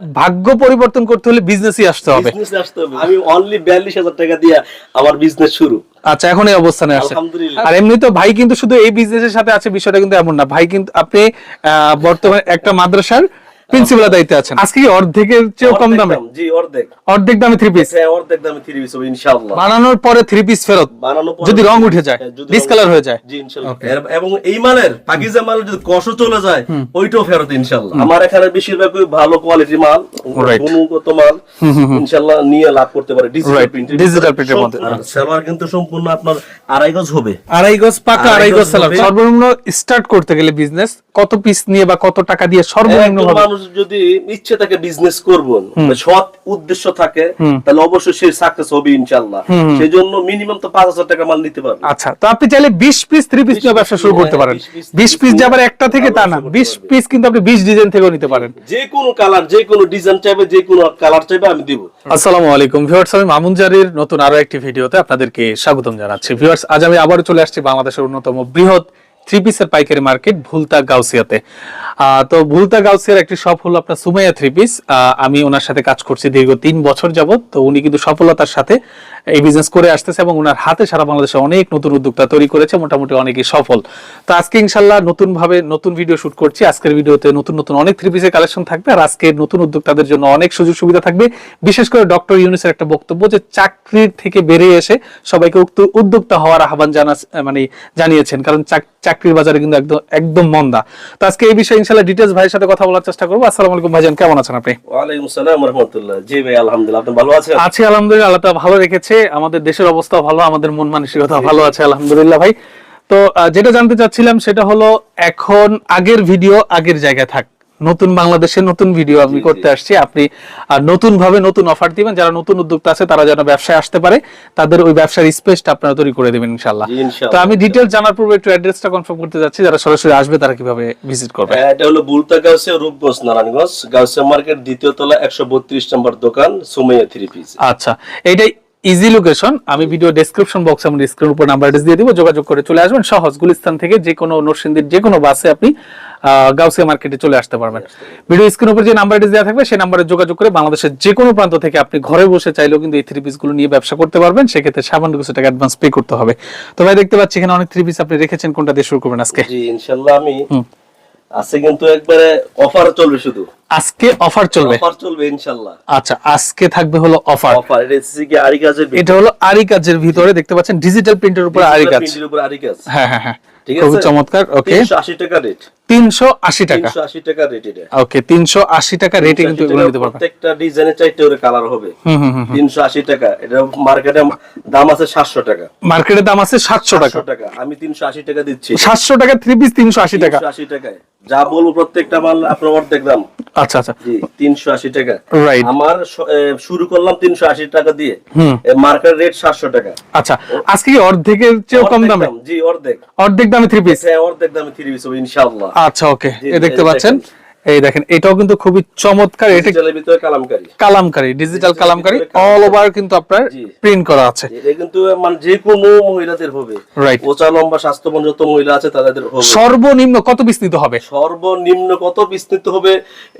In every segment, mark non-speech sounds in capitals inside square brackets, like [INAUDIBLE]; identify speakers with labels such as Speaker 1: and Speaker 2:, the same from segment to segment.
Speaker 1: ভাগ্য পরিবর্তন করতে হলে বিজনেসই আসতে হবে।
Speaker 2: আসতে হবে। আমি অনলি বিয়াল্লিশ হাজার টাকা দিয়ে আমার বিজনেস শুরু।
Speaker 1: আচ্ছা এখন এই অবস্থানে আছে আর এমনি তো ভাই কিন্তু শুধু এই বিজনেসের সাথে আছে বিষয়টা কিন্তু এমন না। ভাই কিন্তু আপনি আহ, বর্তমানে একটা মাদ্রাসার প্রিন্সিপাল দায়িত্বে আছেন। আজকে কি অর্ধেকের চেয়েও কম দামে?
Speaker 2: জি অর্ধেক।
Speaker 1: অর্ধেক দামে থ্রি পিস
Speaker 2: হ্যাঁ অর্ধেক দামে থ্রি পিস হবে ইনশাআল্লাহ।
Speaker 1: বানানোর পরে থ্রি পিস ফেরত?
Speaker 2: বানানো পরে-
Speaker 1: যদি রং উঠে যায়
Speaker 2: হ্যাঁ,
Speaker 1: ডিসকালার হয়ে যায়।
Speaker 2: জি ইনশাআল্লাহ। এবং এই মালের পাকিজা মালের যদি কষ চলে যায় ওইটাও ফেরত ইনশাআল্লাহ। আমার এখানে বেশিরভাগ ভালো কোয়ালিটির মাল গুণগত মাল ইনশাআল্লাহ নিয়ে লাভ করতে পারে ডিজিটাল প্রিন্ট
Speaker 1: print এর মধ্যে।
Speaker 2: সালোয়ার কিন্তু সম্পূর্ণ আপনার আড়াই গজ হবে।
Speaker 1: আড়াই গজ পাকা
Speaker 2: আড়াই
Speaker 1: গজ সর্বনিম্ন স্টার্ট করতে গেলে বিজনেস কত পিস নিয়ে বা কত টাকা দিয়ে সর্বনিম্ন
Speaker 2: মানুষ যদি ইচ্ছে থাকে বিজনেস করবেন সৎ উদ্দেশ্য থাকে তাহলে অবশ্যই সে সাকসেস হবে ইনশাআল্লাহ। সেই জন্য মিনিমাম তো পাঁচ হাজার টাকা মাল নিতে পারবে।
Speaker 1: আচ্ছা তো আপনি চাইলে বিশ পিস থ্রি পিস নিয়ে ব্যবসা শুরু করতে
Speaker 2: হ্যাঁ,
Speaker 1: পারেন। বিশ পিস যে আবার একটা থেকে তা না বিশ পিস কিন্তু আপনি বিশ ডিজাইন থেকেও নিতে পারেন।
Speaker 2: যে কোনো কালার যে কোনো ডিজাইন চাইবে যে কোনো কালার চাইবে আমি দিব।
Speaker 1: আসসালামু আলাইকুম ভিউয়ার্স আমি মামুন জারির নতুন আরও একটি ভিডিওতে আপনাদেরকে স্বাগতম জানাচ্ছি। ভিউয়ার্স আজ আমি আবারও চলে আসছি বাংলাদেশের অন্যতম বৃহৎ থ্রি পিসের পাইকারি মার্কেট ভুলতা গাউসিয়াতে। তো ভুলতা গাউসিয়ার একটি শপ হলো আপনার সুমাইয়া থ্রি পিস আমি ওনার সাথে কাজ করছি দীর্ঘ তিন বছর যাবত তো উনি কিন্তু সফলতার সাথে এই বিজনেস করে আসতেছে এবং ওনার হাতে সারা বাংলাদেশে অনেক নতুন উদ্যোক্তা তৈরি করেছে মোটামুটি অনেকই সফল। তো আজকে ইনশাল্লাহ নতুন ভাবে নতুন ভিডিও শুট করছি। আজকের ভিডিওতে নতুন নতুন অনেক থ্রি পিসের কালেকশন থাকবে আর আজকে নতুন উদ্যোক্তাদের জন্য অনেক সুযোগ সুবিধা থাকবে। বিশেষ করে ডক্টর ইউনুসের একটা বক্তব্য যে চাকরির থেকে বেরিয়ে এসে সবাইকে উক্ত- উদ্যোক্তা হওয়ার আহ্বান জানা মানে জানিয়েছেন কারণ চাকরির বাজারে কিন্তু একদম একদম মন্দা। তো আজকে এই বিষয়ে ইনশাল্লাহ ডিটেলস ভাইয়ের সাথে কথা বলার চেষ্টা করব। আসসালামু আলাইকুম ভাইজান কেমন আছেন আপনি?
Speaker 2: ওয়ালাইকুম সালাম রহমতুল্লাহ। জি ভাই আলহামদুলিল্লাহ। আপনি ভালো আছেন?
Speaker 1: আছি আলহামদুলিল্লাহ আল্লাহ ভালো রেখেছে। আমাদের দেশের অবস্থা ভালো আমাদের মন মানসিকতা ভালো আছে আলহামদুলিল্লাহ ভাই। তো যেটা জানতে চাচ্ছিলাম সেটা হলো এখন আগের ভিডিও আগের জায়গায় থাক। নতুন বাংলাদেশের নতুন ভিডিও আমি করতে আসছি। আপনি নতুন ভাবে নতুন অফার দিবেন। যারা নতুন উদ্যোক্তা আছে তারা যেন ব্যবসায় আসতে পারে তাদের ওই ব্যবসার স্পেসটা আপনারা তৈরি করে দেবেন
Speaker 2: ইনশাআল্লাহ।
Speaker 1: তো আমি ডিটেলস জানার পূর্বে একটু অ্যাড্রেসটা কনফার্ম করতে যাচ্ছি। যারা সরাসরি আসবে তারা কীভাবে ভিজিট করবে?
Speaker 2: হ্যাঁ, এটা হলো বুলতা গাউসিয়া রূপগঞ্জ নারায়ণগঞ্জ। গাউসিয়া মার্কেট দ্বিতীয় তলা একশো বত্রিশ নম্বর দোকান সুমাইয়া থ্রি পিস
Speaker 1: আচ্ছা এইটাই ইজি লোকেশন আমি ভিডিও ডেসক্রিপশন বক্সে আমার স্ক্রিনের উপর নাম্বার দিয়ে দিব যোগাযোগ করে চলে আসবেন। সহজ গুলিস্তান থেকে যে কোনো নরসিংদীর যে কোনো বাসে আপনি গাউসিয়া মার্কেটে চলে আসতে পারবেন। ভিডিও স্ক্রিনের উপর যে নাম্বারটি দেওয়া থাকবে সেই নাম্বারে যোগাযোগ করে বাংলাদেশের যে কোনো প্রান্ত থেকে আপনি ঘরে বসে চাইলেও কিন্তু এই থ্রি পিসগুলো নিয়ে ব্যবসা করতে পারবেন। সেক্ষেত্রে সামান্য কিছু টাকা অ্যাডভান্স পে করতে হবে। তো ভাই দেখতে পাচ্ছি এখানে অনেক থ্রি পিস আপনি রেখেছেন। কোনটা দিয়ে শুরু করবেন আজকে?
Speaker 2: জি ইনশাল্লাহ আমি আছে কিন্তু একবারে অফার চলবে শুধু।
Speaker 1: আজকে অফার চলবে?
Speaker 2: অফার চলবে ইনশাল্লাহ।
Speaker 1: আচ্ছা আজকে থাকবে হলো অফার
Speaker 2: অফার এটা কি আরি কাজের
Speaker 1: এটা হলো আরি কাজের ভিতরে দেখতে পাচ্ছেন ডিজিটাল প্রিন্টের উপর আরি কাজ
Speaker 2: প্রিন্টের উপর আরি কাজ
Speaker 1: হ্যাঁ হ্যাঁ হ্যাঁ।
Speaker 2: ঠিক
Speaker 1: চমৎকার ওকে
Speaker 2: তিনশো আশি টাকা রেট
Speaker 1: তিনশো আশি টাকা
Speaker 2: তিনশো আশি টাকা রেট এটা
Speaker 1: ওকে তিনশো আশি টাকা রেটে কিন্তু এগুলো নিতে পারবেন
Speaker 2: প্রত্যেকটা ডিজাইনের চারটে করে কালার হবে
Speaker 1: হুম হুম হুম
Speaker 2: তিনশো আশি টাকা এটা মার্কেটে দাম আছে সাতশো টাকা
Speaker 1: মার্কেটের দাম আছে সাতশো টাকা
Speaker 2: টাকা আমি তিনশো আশি টাকা দিচ্ছি
Speaker 1: সাতশো টাকা থ্রি পিস তিনশো আশি টাকা
Speaker 2: তিনশো আশি টাকায় যা বলব প্রত্যেকটা মাল আপনার অর্ধেক দাম
Speaker 1: আচ্ছা আচ্ছা
Speaker 2: জি তিনশো আশি টাকা
Speaker 1: রাইট
Speaker 2: আমার শুরু করলাম তিনশো আশি টাকা দিয়ে মার্কেট রেট সাতশো টাকা
Speaker 1: আচ্ছা আজকে অর্ধেকের চেয়েও কম দামে
Speaker 2: দাম, জি অর্ধেক
Speaker 1: অর্ধেক দামে থ্রি পিস
Speaker 2: অর্ধেক দামে থ্রি পিস হবে ইনশাআল্লাহ।
Speaker 1: আচ্ছা ওকে। এ দেখতে পাচ্ছেন? এই দেখেন এটাও কিন্তু খুবই চমৎকার এটা
Speaker 2: ভিতরে Kalamkari.
Speaker 1: Kalamkari digital Kalamkari all over কিন্তু আপনার প্রিন্ট করা আছে।
Speaker 2: এটা কিন্তু মানে যে কোনো মহিলাদের হবে।
Speaker 1: রাইট
Speaker 2: ওচা লম্বা স্বাস্থ্যবান যত মহিলা আছে তাদের হবে।
Speaker 1: সর্বনিম্ন কত বিস্তৃত হবে?
Speaker 2: সর্বনিম্ন কত বিস্তৃত হবে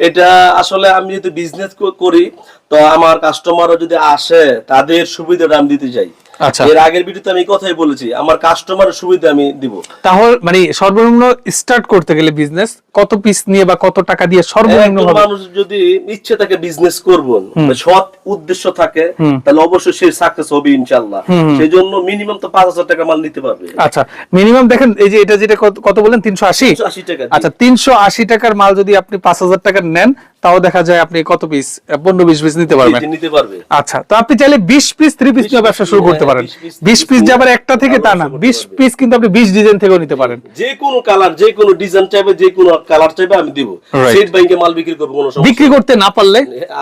Speaker 2: এটা আসলে আমি যদি বিজনেস করি তো আমার কাস্টমারও যদি আসে তাদের সুবিধাটা আমি দিতে চাই। এর আগের ভিডিওতে আমি কথাই বলেছি আমার কাস্টমারের সুবিধা আমি দিব।
Speaker 1: তাহলে মানে সর্বনিম্ন স্টার্ট করতে গেলে বিজনেস কত পিস নিয়ে বা কত টাকা দিয়ে সর্বনিম্ন
Speaker 2: মানুষ যদি ইচ্ছে থাকে বিজনেস করবেন সৎ উদ্দেশ্য থাকে তাহলে অবশ্যই সে সাকসেস হবে ইনশাল্লাহ সেই জন্য মিনিমাম তো পাঁচ হাজার টাকা মাল নিতে পারবে।
Speaker 1: আচ্ছা মিনিমাম দেখেন এই যে এটা যেটা কত- বলেন তিনশো আশি?
Speaker 2: আশি টাকা
Speaker 1: আচ্ছা তিনশো আশি টাকার মাল যদি আপনি পাঁচ হাজার টাকার নেন তাও দেখা যায় আপনি কত পিস পনেরো বিশ পিস নিতে পারবেন।
Speaker 2: নিতে পারবে।
Speaker 1: আচ্ছা তো আপনি চাইলে বিশ পিস থ্রি পিস নিয়ে ব্যবসা শুরু করতে পারেন।
Speaker 2: 20
Speaker 1: বিশ পিস যে
Speaker 2: নিয়ে
Speaker 1: আবার একটা থেকে তা না। বিশ। পিস কিন্তু আপনি বিশ ডিজাইন থেকেও নিতে পারেন।
Speaker 2: যে কোনো কালার যে কোনো ডিজাইন চাইবে যে কোনো কালার চাইবে আমি দিব। সেট ব্যাংকে মাল বিক্রি করব কোনো সমস্যা
Speaker 1: বিক্রি করতে না পারলে?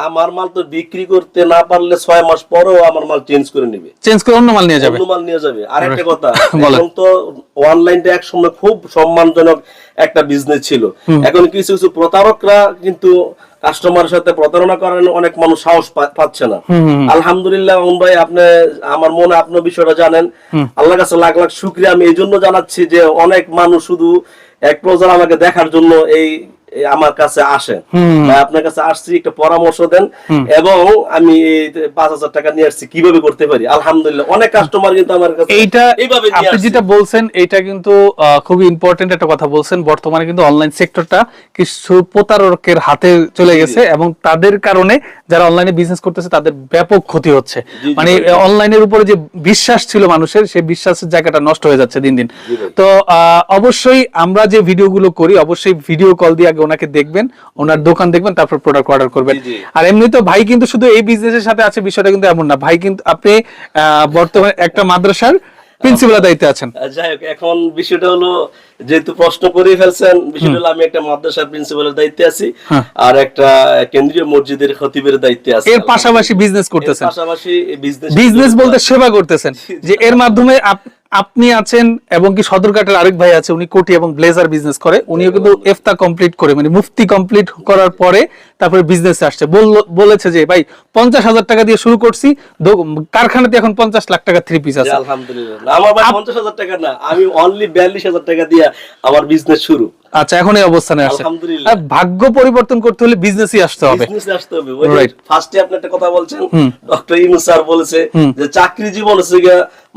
Speaker 2: আমার মাল তো বিক্রি করতে না পারলে ছয় মাস পরেও আমার মাল চেঞ্জ করে নিবে।
Speaker 1: চেঞ্জ করে অন্য মাল নিয়ে যাবে।
Speaker 2: অন্য মাল নিয়ে যাবে। আর একটা কথা [LAUGHS] এখন তো অনলাইনটা এক সময় খুব সম্মানজনক একটা বিজনেস ছিল। এখন কিছু কিছু প্রতারকরা কিন্তু কাস্টমারের সাথে প্রতারণা করেন অনেক মানুষ সাহস পাচ্ছে না। আলহামদুলিল্লাহ মামুন ভাই আপনি আমার মনে আপনার বিষয়টা জানেন। আল্লাহ কাছে লাখ লাখ শুক্রিয়া। আমি এই জন্য জানাচ্ছি যে অনেক মানুষ শুধু এক প্রজার আমাকে দেখার জন্য এই আমার কাছে আসে। আপনার কাছে আসছি একটা পরামর্শ দেন। এবং আমি পাঁচ হাজার টাকা নিয়ে আসছি কীভাবে করতে পারি? আলহামদুলিল্লাহ অনেক কাস্টমার কিন্তু আমার কাছে
Speaker 1: এইটা
Speaker 2: এইভাবে
Speaker 1: আপনি যেটা বলছেন এটা কিন্তু খুবই ইম্পর্টেন্ট একটা কথা বলছেন। বর্তমানে কিন্তু অনলাইন সেক্টরটা কিছু প্রতারকের হাতে চলে গেছে এবং তাদের কারণে যারা অনলাইনে বিজনেস করতেছে তাদের ব্যাপক ক্ষতি হচ্ছে। মানে অনলাইনের উপরে যে বিশ্বাস ছিল মানুষের সেই বিশ্বাসের জায়গাটা নষ্ট হয়ে যাচ্ছে দিন দিন। তো আহ, অবশ্যই আমরা যে ভিডিওগুলো করি অবশ্যই ভিডিও কল দিয়ে আগে ওনাকে দেখবেন ওনার দোকান দেখবেন তারপর প্রোডাক্ট অর্ডার করবেন। আর এমনি তো ভাই কিন্তু শুধু এই বিজনেসের সাথে আছে বিষয়টা কিন্তু এমন না। ভাই কিন্তু আপনি আহ, বর্তমানে একটা মাদ্রাসার প্রিন্সিপালের দায়িত্বে আছেন।
Speaker 2: যাই হোক এখন বিষয়টা হলো যেহেতু প্রশ্ন করে ফেলছেন বিষয়টা হলো আমি একটা মাদ্রাসার প্রিন্সিপালের দায়িত্বে আছি
Speaker 1: হ্যাঁ।
Speaker 2: আর একটা কেন্দ্রীয় মসজিদের খতিবের দায়িত্বে আছি।
Speaker 1: এর পাশাপাশি বিজনেস করতেছেন।
Speaker 2: পাশাপাশি বিজনেস
Speaker 1: বিজনেস বলতে সেবা করতেছেন। [LAUGHS] যে এর মাধ্যমে আপ- আপনি আছেন এবং কি সদরঘাটের আরেক ভাই আছে উনি কোটি এবং ব্লেজার বিজনেস করে। উনিও কিন্তু এফতা কমপ্লিট করে মানে মুফতি কমপ্লিট করার পরে তারপরে বিজনেসে আসছে। বলেছে যে ভাই পঞ্চাশ হাজার টাকা দিয়ে শুরু করছি কারখানাতে এখন পঞ্চাশ লাখ টাকা থ্রি পিস আছে।
Speaker 2: আলহামদুলিল্লাহ। আমার ভাই পঞ্চাশ হাজার টাকা না আমি অনলি বিয়াল্লিশ হাজার টাকা দিয়ে আমার বিজনেস শুরু।
Speaker 1: আচ্ছা এখন এই অবস্থানে আছে
Speaker 2: আলহামদুলিল্লাহ।
Speaker 1: ভাগ্য পরিবর্তন করতে হলে বিজনেসই আসতে হবে।
Speaker 2: বিজনেসে আসতে হবে।
Speaker 1: রাইট
Speaker 2: ফার্স্টে আপনি একটা কথা বলছেন ডক্টর ইনু স্যার বলেছে যে চাকরি জীবন হচ্ছে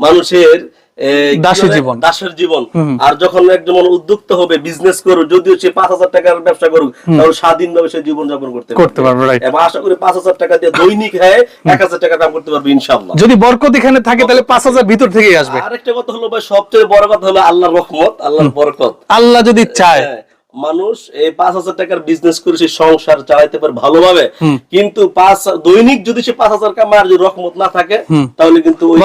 Speaker 2: মানুষের এ, কি
Speaker 1: দাসী
Speaker 2: বলে?
Speaker 1: জীবন।
Speaker 2: দাসের জীবন। আর যখন একজন উদ্যুক্ত হবে বিজনেস করুক যদিও সে পাঁচ হাজার টাকার ব্যবসা করুক তাহলে স্বাধীনভাবে সে জীবন যাপন করতে
Speaker 1: করতে পারবে.
Speaker 2: এবং আশা করি পাঁচ হাজার টাকা দিয়ে দৈনিক হ্যাঁ এক হাজার টাকা দাম করতে পারবে ইনশাল্লাহ
Speaker 1: যদি বরকত এখানে থাকে তাহলে পাঁচ হাজার ভিতর থেকেই আসবে।
Speaker 2: আরেকটা কথা হলো ভাই সবচেয়ে বড় কথা হলো আল্লাহর রহমত আল্লাহর বরকত।
Speaker 1: আল্লাহ যদি চায়।
Speaker 2: হ্যাঁ, মানুষ এই পাঁচ হাজার টাকার বিজনেস করে সে সংসার চালাইতে পারে ভালোভাবে। কিন্তু পাঁচ দৈনিক যদি সে পাঁচ হাজার কামার যদি রকমত না থাকে তাহলে কিন্তু ওই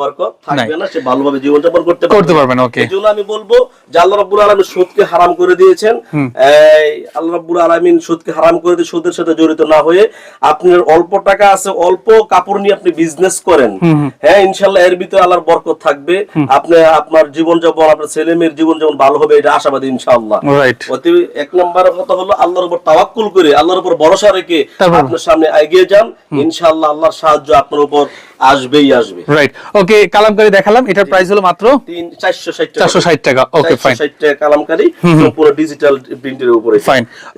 Speaker 1: বরকত
Speaker 2: থাকবে না সে ভালোভাবে জীবনযাপন করতে
Speaker 1: করতে পারবে না, okay.
Speaker 2: এই জন্য আমি বলব যে আল্লাহ রাব্বুল আলামিন সুদকে হারাম করে দিয়েছেন। এই আল্লাহ রাব্বুল আলামিন সুদকে হারাম করে দিয়ে সুদের সাথে জড়িত না হয়ে আপনার অল্প টাকা আছে অল্প কাপড় নিয়ে আপনি বিজনেস করেন। হ্যাঁ ইনশাআল্লাহ এর ভিতরে আল্লাহর বরকত থাকবে। আপনি আপনার জীবনযাপন আপনার ছেলে মেয়ের জীবনযাপন ভালো হবে এটা আশাবাদী ইনশাআল্লাহ।
Speaker 1: রাইট
Speaker 2: অতি এক নম্বর কথা হলো আল্লাহর উপর তাওয়াক্কুল করে আল্লাহর উপর ভরসা রেখে আপনার সামনে এগিয়ে যান ইনশাআল্লাহ আল্লাহর সাহায্য আপনার উপর আসবেই আসবে।
Speaker 1: রাইট ওকে কালামকারি দেখালাম এটার প্রাইস হলো মাত্র
Speaker 2: তিন চারশো ষাট টাকা।
Speaker 1: ওকে ফাইন
Speaker 2: ষাট টাকা কালামকারী সম্পূর্ণ ডিজিটাল প্রিন্টের উপরে।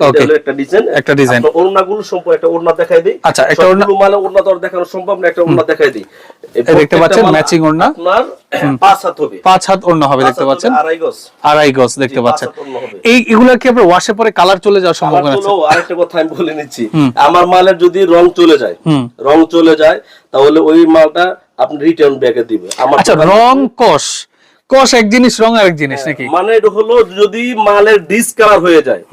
Speaker 1: Okay.
Speaker 2: হলো একটা ডিজাইন
Speaker 1: একটা design।
Speaker 2: ওড়নাগুলো সম্পূর্ণ একটা ওড়না দেখাই দিই।
Speaker 1: আচ্ছা, একটা ওড়না-
Speaker 2: মালে ওড়না তো দেখানো সম্ভব না একটা ওড়না দেখাই দিই।
Speaker 1: দেখতে পাচ্ছেন matching ওড়না?
Speaker 2: আপনার পাঁচ হাত হবে।
Speaker 1: পাঁচ হাত ওড়না হবে দেখতে পাচ্ছেন?
Speaker 2: আড়াই গজ।
Speaker 1: আড়াই গজ দেখতে পাচ্ছেন। এই এগুলা কি আপনার ওয়াশে পরে কালার চলে যাওয়ার সম্ভাবনা আছে?
Speaker 2: আরেকটা কথা আমি বলে নিচ্ছি। আমার মালের যদি রং চলে যায় রং চলে যায় তাহলে ওই মালটা আপনি রিটার্ন ব্যাকে দিবে। আমার
Speaker 1: আচ্ছা রং কষ। কষ এক জিনিস রং আরেক জিনিস নাকি?
Speaker 2: মানে এটা হলো যদি মালের ডিসকালার হয়ে যায়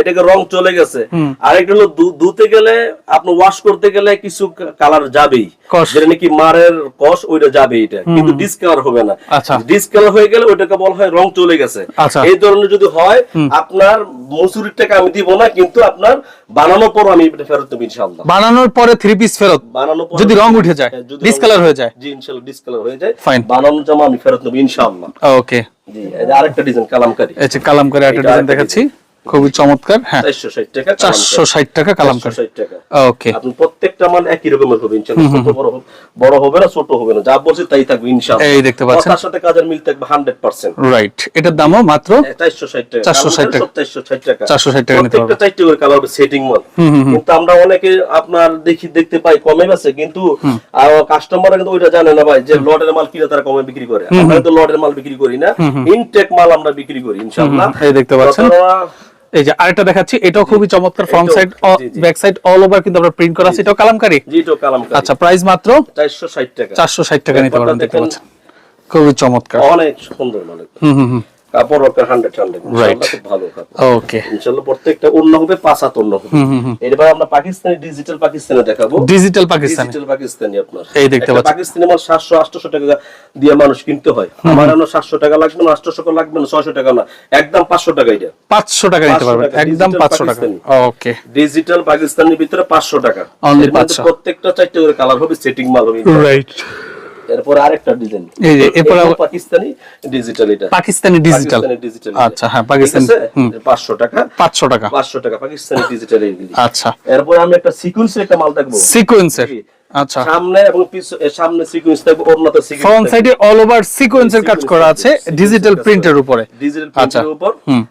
Speaker 2: এটাকে রং চলে গেছে। আর একটা হলো ধুতে গেলে আপনি ওয়াশ করতে গেলে কিছু কালার যাবেই। যেটা নাকি মারের কষ ওইটা যাবে এটা। কিন্তু ডিসকালার হবে না।
Speaker 1: আচ্ছা।
Speaker 2: ডিসকালার হয়ে গেলে ওইটাকে বলা হয় রং চলে গেছে।
Speaker 1: আচ্ছা।
Speaker 2: এই ধরনের যদি হয় আপনার মসুরির টাকা আমি দিব না কিন্তু আপনার বানানোর পর আমি এটা ফেরত দেবো ইনশাআল্লাহ।
Speaker 1: বানানোর পরে থ্রি পিস ফেরত?
Speaker 2: বানানোর পর
Speaker 1: যদি রং উঠে যায়
Speaker 2: হ্যাঁ,
Speaker 1: ডিসকালার হয়ে যায়।
Speaker 2: জি ইনশাআল্লাহ ডিসকালার হয়ে যায়।
Speaker 1: ফাইন
Speaker 2: বানানোর জামা আমি ফেরত নেব ইনশাআল্লাহ।
Speaker 1: ওকে
Speaker 2: জি আরেকটা ডিজাইন কালামকারী।
Speaker 1: আচ্ছা কালামকারি একটা ডিজাইন দেখাচ্ছি। খুবই চমৎকার হ্যাঁ।
Speaker 2: চারশো ষাট টাকা
Speaker 1: চারশো ষাট টাকা কালামকারি
Speaker 2: 460 টাকা।
Speaker 1: ওকে
Speaker 2: আপনি প্রত্যেকটা মাল একই রকমের হবে ইনশাআল্লাহ ছোট বড় হবে না ছোট হবে না। যা বলছি তাই থাকবে ইনশাআল্লাহ
Speaker 1: এই দেখতে পাচ্ছেন।
Speaker 2: তার সাথে কাজের মিল থাকবে 100%
Speaker 1: রাইট এটার দামও মাত্র
Speaker 2: 460 টাকা।
Speaker 1: 460 টাকা।
Speaker 2: 460 টাকা।
Speaker 1: 460 টাকা নিতে
Speaker 2: প্রত্যেকটা চারটে করে কালার হবে সেটিং মাল কিন্তু আমরা অনেকে আপনার দেখি দেখতে পাই কমে গেছে কিন্তু কাস্টমাররা কিন্তু ওইটা জানে না ভাই যে লটের মাল কিনে তারা কমে বিক্রি করে। আমরা তো লটের মাল বিক্রি করি না। ইনটেক মাল আমরা বিক্রি করি ইনশাআল্লাহ
Speaker 1: এই দেখতে পাচ্ছেন। এই যে আরেকটা দেখাচ্ছি এটাও খুবই চমৎকার front side. Back side all over কিন্তু আমরা প্রিন্ট করা আছে এটাও কালামকারি?
Speaker 2: জি এটাও কালামকারী।
Speaker 1: আচ্ছা প্রাইস মাত্র
Speaker 2: 460 টাকা।
Speaker 1: চারশো ষাট টাকা নিতে পারবেন দেখতে পাচ্ছেন। খুবই চমৎকার।
Speaker 2: অনেক সুন্দর মানে
Speaker 1: হুম হুম হুম।
Speaker 2: কাপড় আপনার হান্ড্রেড হান্ড্রেড খুব ভালো
Speaker 1: ওকে
Speaker 2: ইনশাল্লাহ প্রত্যেকটা অন্য হবে পাঁচ হাত অন্য হবে। এবার আমরা পাকিস্তানি ডিজিটাল পাকিস্তানি দেখাবো।
Speaker 1: ডিজিটাল পাকিস্তানি।
Speaker 2: ডিজিটাল পাকিস্তানি আপনার।
Speaker 1: এই দেখতে পাচ্ছেন।
Speaker 2: পাকিস্তানি মাল সাতশো আটশো টাকা দিয়ে মানুষ কিনতে হয়। আমার টাকা লাগবে না আটশো টাকা লাগবে না ছয়শো টাকা না। একদম পাঁচশো টাকা এটা।
Speaker 1: পাঁচশো টাকা নিতে পারবেন। একদম
Speaker 2: digital
Speaker 1: পাঁচশো টাকা। ওকে
Speaker 2: ডিজিটাল পাকিস্তানির ভিতরে পাঁচশো টাকা।
Speaker 1: Only 500
Speaker 2: প্রত্যেকটা চারটে করে কালার হবে সেটিং মাল হবে।
Speaker 1: রাইট
Speaker 2: এরপর আরেকটা ডিজাইন।
Speaker 1: এই যে, এরপর
Speaker 2: পাকিস্তানি ডিজিটাল এটা।
Speaker 1: পাকিস্তানি ডিজিটাল
Speaker 2: ডিজিটাল
Speaker 1: আচ্ছা হ্যাঁ পাকিস্তানি হুম।
Speaker 2: পাঁচশো টাকা।
Speaker 1: পাঁচশো টাকা।
Speaker 2: পাঁচশো টাকা পাকিস্তানি ডিজিটাল
Speaker 1: আচ্ছা।
Speaker 2: এরপর আমি একটা সিকোয়েন্সের একটা মাল দেখব।
Speaker 1: সিকোয়েন্সের আচ্ছা।
Speaker 2: সামনে এবং সামনে সিকোয়েন্স থাকবে ওড়নাতে সিকোয়েন্স
Speaker 1: ফ্রন্ট সাইডে অল ওভার সিকোয়েন্সের কাজ করা আছে ডিজিটাল প্রিন্টের উপরে।
Speaker 2: ডিজিটাল
Speaker 1: আচ্ছা।
Speaker 2: প্রিন্টের উপর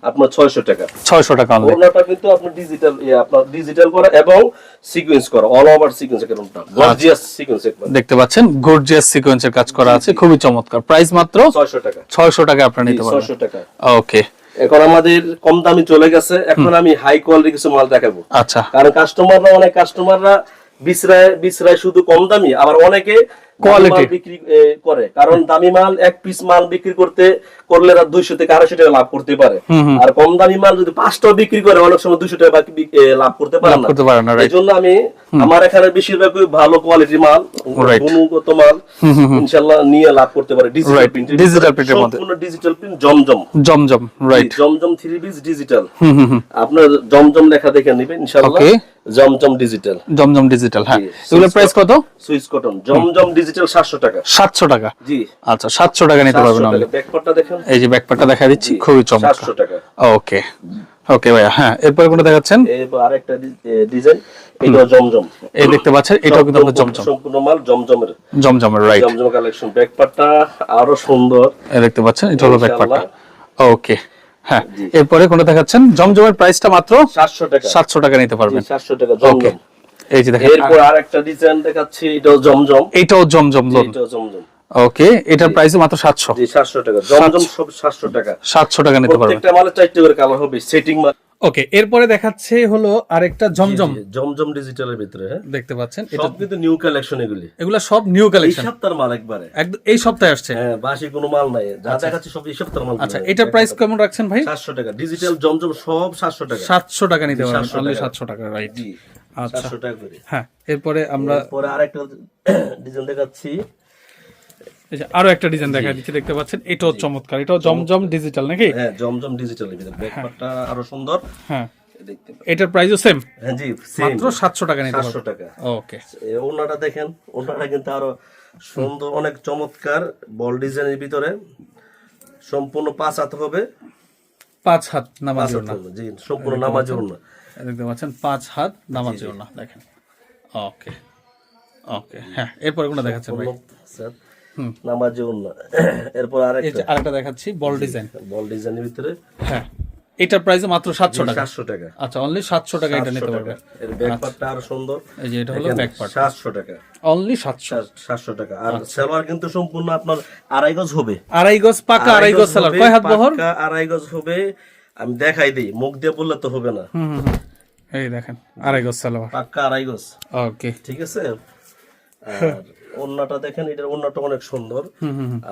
Speaker 2: আপনার 600 টাকা।
Speaker 1: 600 টাকা অনলি
Speaker 2: ওড়নাটা কিন্তু আপনার ডিজিটাল আপনার ডিজিটাল করা এবং সিকোয়েন্স করা অল ওভার সিকোয়েন্স এরকমটা গর্জিয়াস সিকোয়েন্স একবার
Speaker 1: দেখতে পাচ্ছেন গর্জিয়াস সিকোয়েন্সের কাজ করা আছে খুবই চমৎকার। প্রাইস মাত্র
Speaker 2: 600 টাকা।
Speaker 1: 600 টাকা আপনারা নিতে পারবেন।
Speaker 2: 600 টাকা।
Speaker 1: ওকে
Speaker 2: এখন আমাদের কম দামি চলে গেছে। এখন আমি হাই কোয়ালিটি কিছু মাল দেখাবো।
Speaker 1: আচ্ছা।
Speaker 2: কারণ কাস্টমাররা অনেক কাস্টমাররা বিচরায় বিচরায় শুধু কম দামি আবার অনেকে। মাল বিক্রি করে। কারণ দামি মাল এক পিস মাল বিক্রি করতে করলে রাত দুইশো থেকে আড়াইশো টাকা লাভ করতে পারে। আর কম দামি মাল যদি পাঁচটা বিক্রি করে অনেক সময় দুইশো টাকা লাভ করতে পারে না। এই জন্য আমি আমার এখানে বেশিরভাগই ভালো কোয়ালিটির মাল. গুণগত মাল ইনশাল্লাহ নিয়ে লাভ করতে পারে। ডিজিটাল প্রিন্ট
Speaker 1: print এর মধ্যে।
Speaker 2: সম্পূর্ণ digital print Zamzam.
Speaker 1: Zamzam right
Speaker 2: Zamzam three piece digital আপনার জমজম লেখা দেখে নেবেন ইনশাআল্লাহ
Speaker 1: Okay.
Speaker 2: Zamzam digital
Speaker 1: Zamzam digital হ্যাঁ। এগুলোর প্রাইস কত?
Speaker 2: সুইস কটন জমজম ডিজিটাল 700 টাকা।
Speaker 1: 700 টাকা?
Speaker 2: জি।
Speaker 1: আচ্ছা 700 টাকা নিতে পারবেন
Speaker 2: টাকা। ব্যাকপার্টটা দেখেন।
Speaker 1: এই যে ব্যাকপ্যাকটা দেখা দিচ্ছি খুবই চমৎকার।
Speaker 2: 700 টাকা।
Speaker 1: ওকে ওকে ভাইয়া হ্যাঁ এরপরে কোনটা দেখাচ্ছেন?
Speaker 2: এরপর আরেকটা ডিজাইন এটা জমজম।
Speaker 1: এই দেখতে পাচ্ছেন এটাও কিন্তু আপনার জমজম।
Speaker 2: সম্পূর্ণ মাল জমজমের।
Speaker 1: জমজমের রাইট
Speaker 2: জমজম কালেকশন ব্যাকপার্টটা আরও সুন্দর।
Speaker 1: এই দেখতে পাচ্ছেন এটা হলো ব্যাকপ্যাকটা ওকে হ্যাঁ এরপরে কোনটা দেখাচ্ছেন? জমজমের প্রাইসটা মাত্র
Speaker 2: 700 টাকা।
Speaker 1: 700 টাকা নিতে পারবেন।
Speaker 2: 700 টাকা
Speaker 1: ওকে
Speaker 2: জমজম
Speaker 1: এই যে দেখেন।
Speaker 2: এরপর আরেকটা ডিজাইন দেখাচ্ছি এটাও জমজম।
Speaker 1: এটাও জমজম লোন
Speaker 2: এটাও জমজম।
Speaker 1: ওকে এটার প্রাইস মাত্র 700
Speaker 2: জি 700 টাকা। জমজম সব 700 টাকা।
Speaker 1: 700 টাকা নিতে পারবেন।
Speaker 2: প্রত্যেকটা মালের চারটে করে কালার হবে সেটিং মাল।
Speaker 1: ওকে এরপরে দেখাচ্ছে হলো আরেকটা জমজম।
Speaker 2: জমজম ডিজিটালের ভিতরে হ্যাঁ?
Speaker 1: দেখতে পাচ্ছেন এটা
Speaker 2: কিন্তু নিউ কালেকশন এগুলি।
Speaker 1: এগুলা সব নিউ
Speaker 2: এই সপ্তাহের মাল একবারে।
Speaker 1: একদম এই সপ্তাহে আসছে।
Speaker 2: হ্যাঁ বাসি কোনো মাল নাই। যা দেখাচ্ছি সব এই সপ্তাহের মাল
Speaker 1: আচ্ছা এটার প্রাইস কেমন রাখছেন ভাই?
Speaker 2: সাতশো টাকা। ডিজিটাল জমজম সব সাতশো টাকা।
Speaker 1: সাতশো টাকা নিতে পারবেন
Speaker 2: 700
Speaker 1: অনলি
Speaker 2: টাকা।
Speaker 1: সাতশো টাকা রাইট
Speaker 2: জি
Speaker 1: আচ্ছা।
Speaker 2: সাতশো টাকা করে।
Speaker 1: হ্যাঁ এরপরে আমরা
Speaker 2: পরে আরেকটা [COUGHS] ডিজাইন দেখাচ্ছি।
Speaker 1: এই যে আরও একটা ডিজাইন দেখা দিচ্ছি দেখতে পাচ্ছেন এটাও চমৎকার এটাও জমজম ডিজিটাল নাকি?
Speaker 2: হ্যাঁ জমজম ডিজিটালের ভিতরে। ব্যাকপার্টটা আরও সুন্দর।
Speaker 1: হ্যাঁ।
Speaker 2: দেখতে
Speaker 1: এটার প্রাইসও সেম
Speaker 2: হ্যাঁ জি
Speaker 1: মাত্র সাতশো টাকা নিতে
Speaker 2: সাতশো
Speaker 1: পারবেন
Speaker 2: টাকা
Speaker 1: ওকে
Speaker 2: ওনাটা দেখেন ওনাটা কিন্তু আরও সুন্দর অনেক চমৎকার বল ডিজাইনের ভিতরে। সম্পূর্ণ পাঁচ হাত হবে।
Speaker 1: পাঁচ হাত
Speaker 2: পাঁচ
Speaker 1: নামাজি না
Speaker 2: জি সম্পূর্ণ নামাজ ওড়না।
Speaker 1: দেখতে পাচ্ছেন পাঁচ হাত নামাজি না দেখেন। ওকে ওকে হ্যাঁ এরপরে কোনটা দেখাচ্ছেন ভাই?
Speaker 2: স্যার নামাজ এরপর আরেকটা।
Speaker 1: আরেকটা দেখাচ্ছি বল ডিজাইন।
Speaker 2: বল ডিজাইনের ভিতরে।
Speaker 1: হ্যাঁ এটার প্রাইস মাত্র সাতশো টাকা।
Speaker 2: সাতশো টাকা।
Speaker 1: আচ্ছা অনলি সাতশো টাকা এটা নিতে পারবে।
Speaker 2: এর ব্যাক পার্টটা আরও সুন্দর।
Speaker 1: এই যে এটা হলো ব্যাক পার্ট
Speaker 2: সাতশো টাকা।
Speaker 1: অনলি
Speaker 2: টাকা। আর কিন্তু সম্পূর্ণ আপনার আড়াই গজ হবে।
Speaker 1: আড়াই গজ পাকা আড়াই গজ সালার
Speaker 2: হবে,
Speaker 1: কয় হাত বহর?
Speaker 2: আড়াই গজ হবে। আমি দেখাই দিই। মুখ দিয়ে বললে তো হবে না।
Speaker 1: হুম। এই দেখেন আড়াই গজ সালোয়ার
Speaker 2: পাক্কা আড়াই গজ।
Speaker 1: ওকে
Speaker 2: ঠিক আছে? আর ওড়নাটা দেখেন এটার ওড়নাটা অনেক সুন্দর।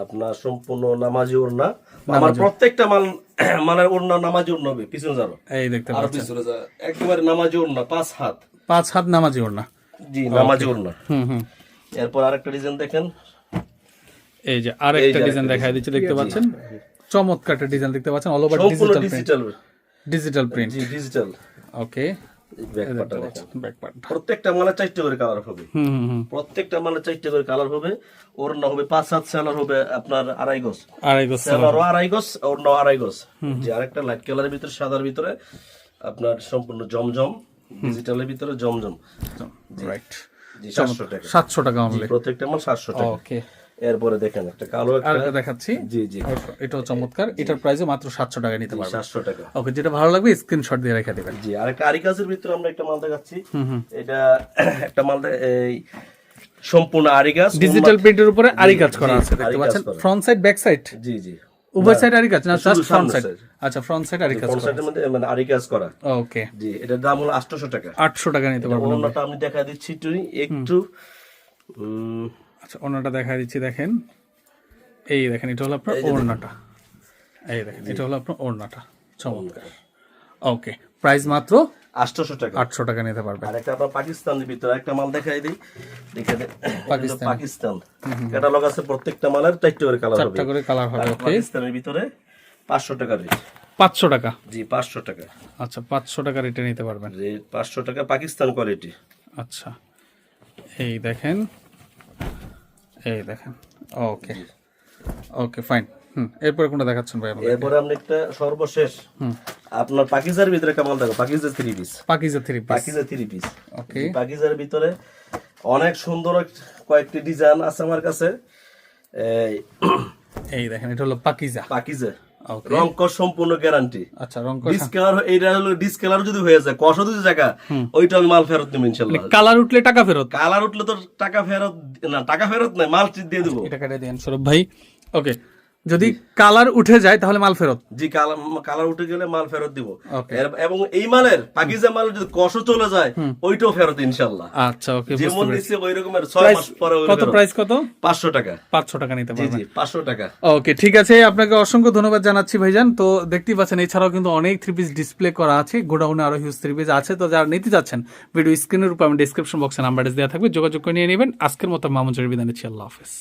Speaker 2: আপনার সম্পূর্ণ নামাজি ওড়না। আমার প্রত্যেকটা মাল [CLEARS THROAT] মালের ওড়না নামাজি ওড়না হবে পিছনে যাব
Speaker 1: এই দেখতে পাচ্ছেন।
Speaker 2: একেবারে নামাজি ওড়না পাঁচ হাত।
Speaker 1: পাঁচ হাত নামাজি ওর না
Speaker 2: জি নামাজি ওড়না।
Speaker 1: হুম হুম।
Speaker 2: এরপর আরেকটা ডিজাইন দেখেন।
Speaker 1: এই যে আরেকটা ডিজাইন দেখাই দিচ্ছে দেখতে পাচ্ছেন? চমৎকার একটা ডিজাইন দেখতে পাচ্ছেন all over digital print
Speaker 2: digital
Speaker 1: digital print
Speaker 2: জি ডিজিটাল
Speaker 1: ওকে
Speaker 2: ব্যাকপার্টটা দেখেন।
Speaker 1: ব্যাক পার্ট
Speaker 2: প্রত্যেকটা মালের চারটে করে কালার হবে।
Speaker 1: হুম হুম হুম।
Speaker 2: প্রত্যেকটা মালের চারটে করে কালার হবে। ওড়না হবে পাঁচ হাত সেলার হবে আপনার আড়াই গজ।
Speaker 1: আড়াই গজ
Speaker 2: সেলারও আড়াই গজ ওড়না আড়াই গজ। যে আরেকটা লাইট কালারের ভিতরে সাদার ভিতরে আপনার সম্পূর্ণ জমজম ডিজিটালের ভিতরে জমজম।
Speaker 1: রাইট
Speaker 2: সাতশো টাকা।
Speaker 1: সাতশো টাকা
Speaker 2: প্রত্যেকটা মাল সাতশো টাকা।
Speaker 1: ওকে
Speaker 2: এরপরে দেখেন একটা কালো একটা।
Speaker 1: দেখাচ্ছি।
Speaker 2: জি জি।
Speaker 1: এটাও চমৎকার। এটার প্রাইসও মাত্র সাতশো টাকা নিতে পারবেন।
Speaker 2: সাতশো টাকা।
Speaker 1: ওকে যেটা ভালো লাগবে স্ক্রিনশট দিয়ে রেখে দেবেন।
Speaker 2: জি আরেকটা আরিকাজের ভিতরে আমরা একটা মাল দেখাচ্ছি। এটা একটা মাল এই সম্পূর্ণ আরিকাজ
Speaker 1: ডিজিটাল প্রিন্টের উপরে আরি কাজ করা আছে দেখতে পাচ্ছেন? ফ্রন্ট সাইড ব্যাক সাইড
Speaker 2: জি জি।
Speaker 1: উভয় সাইড আরি কাজ না জাস্ট ফ্রন্ট সাইড। আচ্ছা ফ্রন্ট সাইড আরি কাজ
Speaker 2: কোন সাইডের মধ্যে মানে আরিকাজ করা।
Speaker 1: ওকে
Speaker 2: জি এটার দাম হলো আটশোশো টাকা।
Speaker 1: আটশো টাকা নিতে পারবেন
Speaker 2: অন্যটা আমি দেখা দিচ্ছি একটু। একটু
Speaker 1: আচ্ছা ওনাটা দেখা দিচ্ছি দেখেন। এই দেখেন এটা হলো আপনার ওড়নাটা। এই দেখেন এটা হলো আপনার ওড়নাটা। চমৎকার। ওকে প্রাইস মাত্র
Speaker 2: আটশোশো টাকা।
Speaker 1: আটশো টাকা নিতে পারবেন।
Speaker 2: আর একটা আপনার পাকিস্তানের ভিতরে একটা মাল দেখাই দিই। দেখে
Speaker 1: পাকিস্তানি।
Speaker 2: পাকিস্তান। ক্যাটালগ আছে প্রত্যেকটা মালের চারটে করে কালার হবে।
Speaker 1: করে কালার হবে
Speaker 2: পাকিস্তানের ভিতরে পাঁচশো টাকা রেট
Speaker 1: পাঁচশো টাকা?
Speaker 2: জি পাঁচশো টাকা।
Speaker 1: আচ্ছা পাঁচশো টাকা রেটে নিতে পারবেন।
Speaker 2: রেট পাঁচশো টাকা পাকিস্তান কোয়ালিটি
Speaker 1: আচ্ছা। এই দেখেন। এই দেখেন। ওকে ওকে ফাইন হুম এরপরে কোনটা দেখাচ্ছেন ভাই
Speaker 2: এরপরে আমরা একটা সর্বশেষ। আপনার পাকিজার ভিতরে একটা মাল দেখো? Pakiza three piece
Speaker 1: Pakiza three piece
Speaker 2: Pakiza three piece
Speaker 1: okay
Speaker 2: পাকিজার ভিতরে অনেক সুন্দর কয়েকটি ডিজাইন আছে আমার কাছে। এই
Speaker 1: এই দেখেন এটা হলো পাকিজা।
Speaker 2: পাকিজে। রং সম্পূর্ণ গ্যারান্টি
Speaker 1: আচ্ছা রং
Speaker 2: ডিসকালার এইটা হলো ডিসকালার যদি হয়ে যায় কষ যদি জায়গা ওইটা আমি মাল ফেরত দেবো ইনশাল্লাহ।
Speaker 1: কালার উঠলে টাকা ফেরত?
Speaker 2: কালার উঠলে তো টাকা ফেরত না টাকা ফেরত নাই মাল দিয়ে দেবো।
Speaker 1: এটা কেটে দেন সৌরভ ভাই। ওকে যদি কালার উঠে যায় তাহলে মাল ফেরত।
Speaker 2: জি কালার কালার উঠে গেলে মাল ফেরত দিব। এবং এই মালের পাকিজা মাল যদি কষ চলে যায় ওইটাও ফেরত ইনশাল্লাহ।
Speaker 1: আচ্ছা ওকে
Speaker 2: যেমন দিচ্ছে ওই রকমের ছয় মাস পরে
Speaker 1: কত প্রাইস কত?
Speaker 2: পাঁচশো টাকা।
Speaker 1: পাঁচশো টাকা নিতে পারবেন।
Speaker 2: জি পাঁচশো টাকা।
Speaker 1: ওকে ঠিক আছে আপনাকে অসংখ্য ধন্যবাদ জানাচ্ছি ভাইজান। তো দেখতেই পাচ্ছেন এছাড়াও কিন্তু অনেক থ্রি পিস ডিসপ্লে করা আছে গোডাউনে আরও হিউজ থ্রি পিস আছে। তো যারা নিতে যাচ্ছেন ভিডিও স্ক্রিনের উপর আমি ডিসক্রিপশন বক্সে নাম্বার দেওয়া থাকবে যোগাযোগ করে নিয়ে নেবেন। আজকের মতো মামুন নিচ্ছি আল্লাহ হাফেজ।